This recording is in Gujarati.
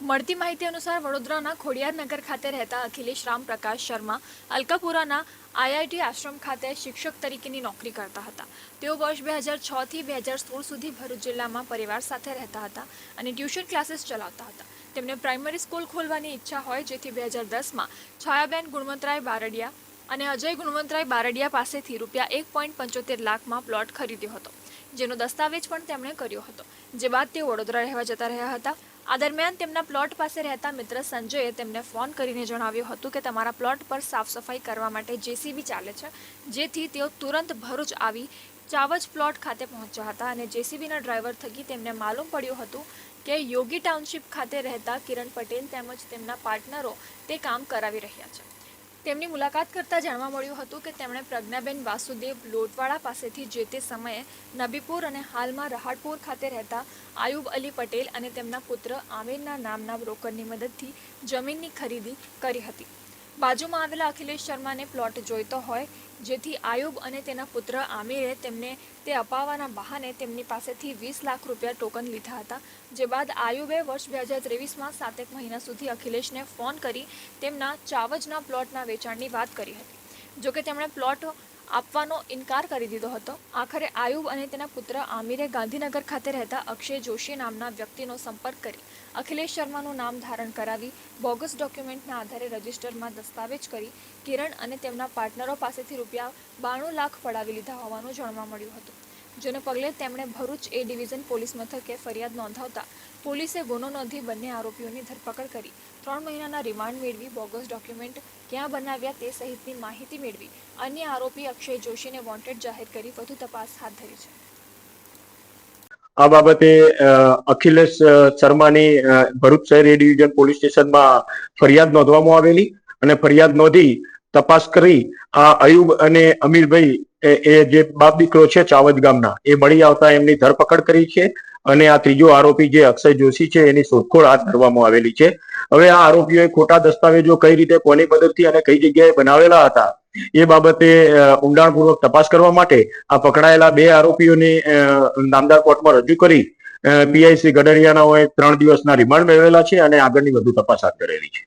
મળતી માહિતી અનુસાર વડોદરાના ખોડિયારનગર ખાતે રહેતા અખિલેશ રામપ્રકાશ શર્મા અલકાપુરાના આઈઆઈટી આશ્રમ ખાતે શિક્ષક તરીકેની નોકરી કરતા હતા. તેઓ વર્ષ બે હજાર છથી બે હજાર સોળ સુધી ભરૂચ જિલ્લામાં પરિવાર સાથે રહેતા હતા અને ટ્યુશન ક્લાસીસ ચલાવતા હતા. તેમને પ્રાઇમરી સ્કૂલ ખોલવાની ઈચ્છા હોય, જેથી બે હજાર દસમાં છાયાબેન ગુણવંતરાય બારડિયા અને અજય ગુણવંતરાય બારડિયા પાસેથી રૂપિયા એક પોઈન્ટ પંચોતેર લાખમાં પ્લોટ ખરીદ્યો હતો. જેનો દસ્તાવેજ પણ તેમણે કર્યો હતો. જે બાદ તેઓ વડોદરા રહેવા જતા રહ્યા હતા. આ દરમિયાન તેમના પ્લોટ પાસે રહેતા મિત્ર સંજયે તેમને ફોન કરીને જણાવ્યું હતું કે તમારા પ્લોટ પર સાફ સફાઈ કરવા માટે જેસીબી ચાલે છે. જેથી તેઓ તુરંત ભરૂચ આવી ચાવજ પ્લોટ ખાતે પહોંચ્યા હતા અને જેસીબીના ડ્રાઈવર થકી તેમને માલુમ પડ્યું હતું કે યોગી ટાઉનશીપ ખાતે રહેતા કિરણ પટેલ તેમજ તેમના પાર્ટનરો તે કામ કરાવી રહ્યા છે. તેમની મુલાકાત કરતાં જાણવા મળ્યું હતું કે તેમણે પ્રજ્ઞાબેન વાસુદેવ લોટવાળા પાસેથી જે તે સમયે નબીપુર અને હાલમાં રહાડપુર ખાતે રહેતા આયુબ અલી પટેલ અને તેમના પુત્ર આમિરના નામના બ્રોકરની મદદથી જમીનની ખરીદી કરી હતી. બાજુમાં આવેલા અખિલેશ શર્માને પ્લોટ જોઈતો હોય, જેથી આયુબ અને તેના પુત્ર આમિરે તેમને તે અપાવવાના બહાને તેમની પાસેથી વીસ લાખ રૂપિયા ટોકન લીધા હતા, જે બાદ આયુબે વર્ષ બે હજાર ત્રેવીસમાં સાતેક મહિના સુધી અખિલેશને ફોન કરી તેમના ચાવજના પ્લોટના વેચાણની વાત કરી હતી. જોકે તેમણે પ્લોટ આપવાનો ઇનકાર કરી દીધો હતો. આખરે આયુબ અને તેના પુત્ર આમિરે ગાંધીનગર ખાતે રહેતા અક્ષય જોશી નામના વ્યક્તિનો સંપર્ક કરી અખિલેશ શર્માનું નામ ધારણ કરાવી બોગસ ડોક્યુમેન્ટના આધારે રજિસ્ટરમાં દસ્તાવેજ કરી કિરણ અને તેમના પાર્ટનરો પાસેથી રૂપિયા બાણું લાખ પડાવી લીધા હોવાનું જાણવા મળ્યું હતું. જેને પગલે તેમણે ભરૂચ એ ડિવિઝન પોલીસ મથકે ફરિયાદ નોંધાવતા પોલીસે ગુનો નોંધી બંને આરોપીઓની ધરપકડ કરી. ત્રણ મહિનાના રિમાન્ડ મેળવી બોગસ ડોક્યુમેન્ટ ક્યાં બનાવ્યા તે સહિતની માહિતી મેળવી. અન્ય આરોપી અક્ષય જોશીને વોન્ટેડ જાહેર કરી વધુ તપાસ હાથ ધરી છે. આ બાબતે અખિલેશ શર્માની ભરૂચ શહેર એ ડિવિઝન પોલીસ સ્ટેશનમાં ફરિયાદ નોંધવામાં આવેલી અને ફરિયાદ નોંધી તપાસ કરી આ અયુબ અને અમીરભાઈ એ જે બાપ દીકરો છે ચાવદ ગામના, એ મળી આવતા એમની ધરપકડ કરી છે અને આ ત્રીજો આરોપી જે અક્ષય જોશી છે એની શોધખોળ હાથ ધરવામાં આવેલી છે. હવે આ આરોપીઓએ ખોટા દસ્તાવેજો કઈ રીતે, કોની મદદથી અને કઈ જગ્યાએ બનાવેલા હતા, એ બાબતે ઊંડાણપૂર્વક તપાસ કરવા માટે આ પકડાયેલા બે આરોપીઓને નામદાર કોર્ટમાં રજૂ કરી પીઆઈસી ગડરિયાનાઓએ ત્રણ દિવસના રિમાન્ડ મેળવેલા છે અને આગળની વધુ તપાસ હાથ ધરેલી છે.